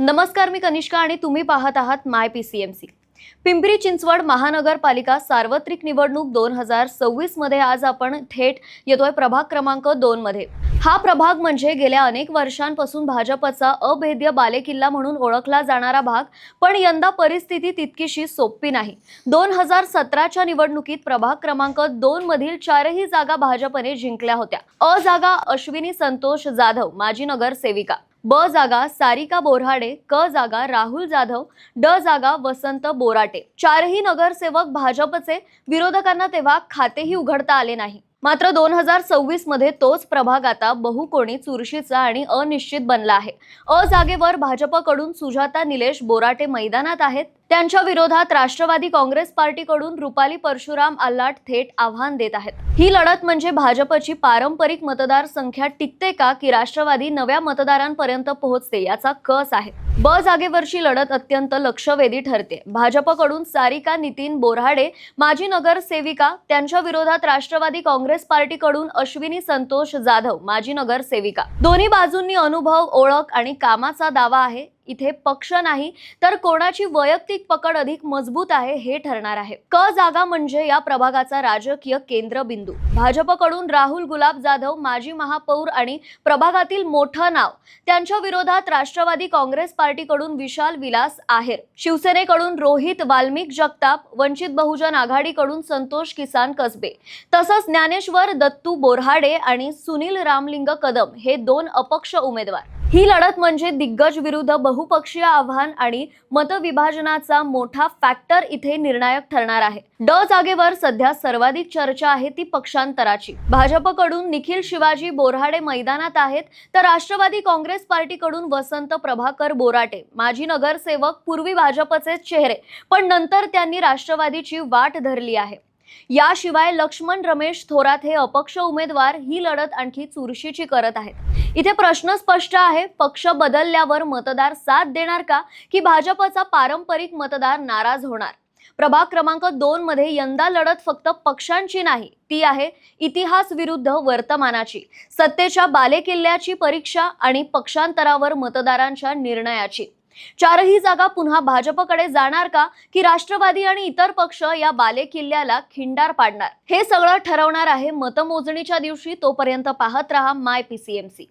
नमस्कार मी कनिष्का आणि तुम्ही पाहत आहात my P C M C Pimpri Chinchwad महानगरपालिका सार्वत्रिक निवडणूक दोन हजार सव्वीसमध्ये आज आपण थेट येतोय प्रभाग क्रमांक दोन मध्ये. हा प्रभाग म्हणजे गेल्या अनेक वर्षांपासून भाजपचा अभेद्य बालेकिल्ला म्हणून ओळखला जाणारा भाग पण यंदा परिस्थिती तितकीशी सोपी नाही. दोन हजार सतराच्या निवडणुकीत प्रभाग क्रमांक दोन मधील चारही जागा भाजपने जिंकल्या होत्या. अ जागा अश्विनी संतोष जाधव माजी नगरसेविका. ब जागा सारिका बोराडे क जागा राहुल जाधव ड जागा वसंत बोराटे. चारही नगरसेवक भाजपचे विरोधकांना तेव्हा खातेही उघडता आले नाही. मात्र दोन हजार सव्वीसमध्ये तोच प्रभाग आता बहुकोणी चुरशीचा आणि अनिश्चित बनला आहे. अ जागेवर भाजपकडून सुजाता निलेश बोराटे मैदानात आहेत. त्यांच्या विरोधात राष्ट्रवादी काँग्रेस पार्टीकडून रुपाली परशुराम आल्लाट थेट आव्हान देत आहेत. ही लढत म्हणजे भाजपची पारंपरिक मतदार संख्या टिकते का की राष्ट्रवादी नव्या मतदारांपर्यंत पोहोचते याचा कस आहे? ब जागेवरची लढत अत्यंत लक्षवेधी ठरते. भाजपकडून सारिका नितीन बोराडे माजी नगरसेविका त्यांच्या विरोधात राष्ट्रवादी काँग्रेस पार्टीकडून अश्विनी संतोष जाधव माजी नगरसेविका. दोन्ही बाजूंनी अनुभव ओळख आणि कामाचा दावा आहे. इथे पक्ष नाही तर कोणाची वैयक्तिक पकड अधिक मजबूत आहे हे ठरणार आहे. क जागा म्हणजे या प्रभागाचा राजकीय केंद्रबिंदू. भाजपकडून राहुल गुलाब जाधव माजी महापौर आणि प्रभागातील मोठं नाव. त्यांच्या विरोधात राष्ट्रवादी काँग्रेस पार्टीकडून विशाल विलास आहेर. शिवसेनेकडून रोहित वाल्मिक जगताप वंचित बहुजन आघाडीकडून संतोष किसान कसबे. तसंच ज्ञानेश्वर दत्तू बोरहाडे आणि सुनील रामलिंग कदम हे दोन अपक्ष उमेदवार. ही लढत म्हणजे दिग्गज विरुद्ध बहुपक्षीय आव्हान आणि मतविभाजनाचा मोठा फॅक्टर इथे निर्णायक ठरणार आहे. ड जागेवर सध्या सर्वाधिक चर्चा आहे ती पक्षांतराची. भाजपकडून निखिल शिवाजी बोराडे मैदानात आहेत तर राष्ट्रवादी काँग्रेस पार्टीकडून वसंत प्रभाकर बोराटे माजी नगरसेवक पूर्वी भाजपचे चेहरे पण नंतर त्यांनी राष्ट्रवादीची वाट धरली आहे. याशिवाय लक्ष्मण रमेश थोरात हे अपक्ष उमेदवार ही लढत आणखी चुरशीची करत आहेत. इथे प्रश्न स्पष्ट आहे पक्ष बदलल्यावर मतदार साथ देणार का की भाजपचा पारंपरिक मतदार नाराज होणार? प्रभाग क्रमांक दोन मध्ये यंदा लढत फक्त पक्षांची नाही ती आहे इतिहास विरुद्ध वर्तमानाची. सत्तेच्या बालेकिल्ल्याची परीक्षा आणि पक्षांतरावर मतदारांच्या निर्णयाची. चारही जागा पुन्हा भाजपकडे जाणार का? की राष्ट्रवादी आणि इतर पक्ष या बालेकिल्ल्याला खिंडार पाडणार? हे सगळं ठरवणार आहे मतमोजणीच्या दिवशी तोपर्यंत पाहत रहा माय पीसीएमसी